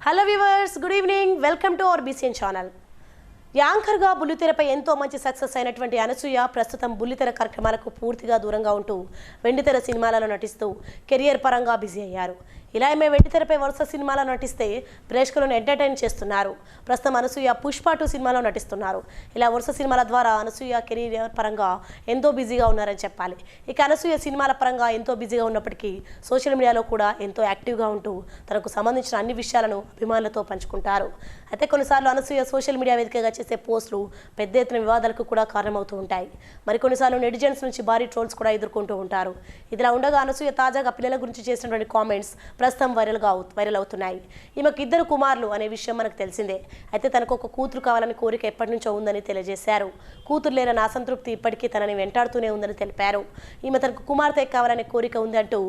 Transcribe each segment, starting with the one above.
Hello viewers good evening welcome to our BCN channel యాంకర్గా బుల్లితెరపై ఎంతో మంచి సక్సెస్ అయినటువంటి అనసూయ ప్రస్తుతం బుల్లితెర కార్యక్రమాలకు పూర్తిగా దూరంగా ఉంటూ వెండితెర సినిమాలలో నటిస్తూ కెరియర్ పరంగా బిజీ అయ్యారు. ఇలా ఆమె వెండితెరపై వరుస సినిమాలో నటిస్తే ప్రేక్షకులను ఎంటర్టైన్ చేస్తున్నారు. ప్రస్తుతం అనసూయ పుష్ప టూ సినిమాలో నటిస్తున్నారు. ఇలా వరుస సినిమాల ద్వారా అనసూయ కెరీర్ పరంగా ఎంతో బిజీగా ఉన్నారని చెప్పాలి. ఇక అనసూయ సినిమాల పరంగా ఎంతో బిజీగా ఉన్నప్పటికీ సోషల్ మీడియాలో కూడా ఎంతో యాక్టివ్గా ఉంటూ తనకు సంబంధించిన అన్ని విషయాలను అభిమానులతో పంచుకుంటారు. అయితే కొన్నిసార్లు అనసూయ సోషల్ మీడియా వేదికగా చేసే పోస్టులు పెద్ద ఎత్తున వివాదాలకు కూడా కారణమవుతూ ఉంటాయి. మరి కొన్నిసార్లు నెటిజన్స్ నుంచి భారీ ట్రోల్స్ కూడా ఎదుర్కొంటూ ఉంటారు. ఇదిలా ఉండగా అనసూయ తాజాగా పిల్లల గురించి చేసినటువంటి కామెంట్స్ ప్రస్తుతం వైరల్గా అవు వైరల్ అవుతున్నాయి. ఈమెకు ఇద్దరు కుమారులు అనే విషయం మనకు తెలిసిందే. అయితే తనకు ఒక కూతురు కావాలని కోరిక ఎప్పటి నుంచో ఉందని తెలియజేశారు. కూతురు లేని అసంతృప్తి ఇప్పటికీ తనని వెంటాడుతూనే ఉందని తెలిపారు. ఈమె తనకు కుమార్తె కావాలనే కోరిక ఉంది అంటూ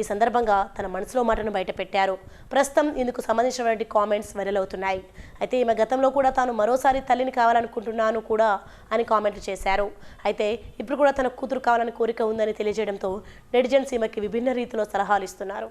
ఈ సందర్భంగా తన మనసులో మాటను బయటపెట్టారు. ప్రస్తుతం ఇందుకు సంబంధించినటువంటి కామెంట్స్ వైరల్ అవుతున్నాయి. అయితే ఈమె గతంలో కూడా తాను మరోసారి తల్లిని కావాలనుకుంటున్నాను కూడా అని కామెంట్లు చేశారు. అయితే ఇప్పుడు కూడా తన కూతురు కావాలని కోరిక ఉందని తెలియజేయడంతో నెటిజన్స్ ఈమెకి విభిన్న రీతిలో సలహాలు ఇస్తున్నారు.